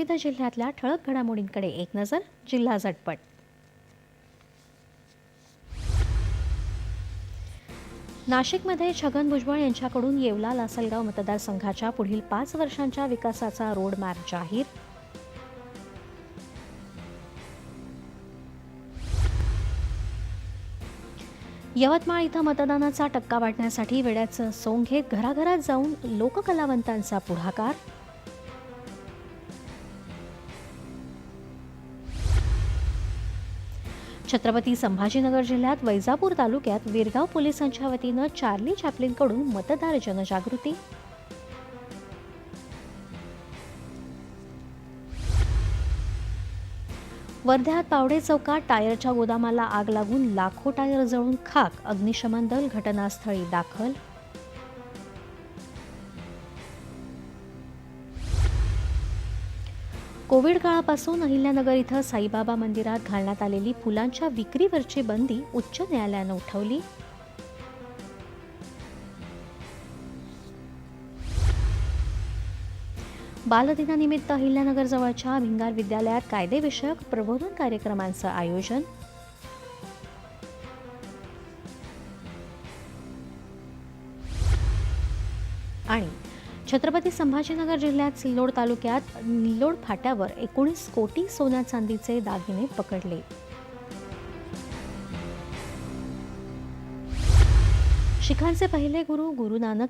विविध जिल्ह्यातल्या ठळक घडामोडींकडे एक नजर जिल्हा झटपट. नाशिकमध्ये छगन भुजबळ यांच्याकडून येवला लासलगाव मतदारसंघाच्या पुढील पाच वर्षांच्या विकासाचा रोडमॅप जाहीर. यवतमाळ इथं मतदानाचा टक्का वाढण्यासाठी वेड्याचं सोंग घेत घराघरात जाऊन लोककलावंतांचा पुढाकार. छत्रपती संभाजीनगर जिल्ह्यात वैजापूर तालुक्यात विरगाव पोलिसांच्या वतीनं चार्ली चॅपलिनकडून मतदार जनजागृती. वर्ध्यात पावडे चौकात टायरच्या गोदामाला आग लागून लाखो टायर जळून खाक अग्निशमन दल घटनास्थळी दाखल कोविड काळापासून अहिल्यानगर इथं साईबाबा मंदिरात घालण्यात आलेली फुलांच्या विक्रीवरची बंदी उच्च न्यायालयानं उठवली. बालदिनानिमित्त अहिल्यानगर जवळच्या भिंगार विद्यालयात कायदेविषयक प्रबोधन कार्यक्रमांचं आयोजन. आणि छत्रपती संभाजीनगर जिल्ह्यात सिल्लोड तालुक्यात निल्लोड फाट्यावर एकोणीस कोटी सोन्या चांदीचे दागिने पकडले. शिखांचे पहिले गुरु गुरु नानक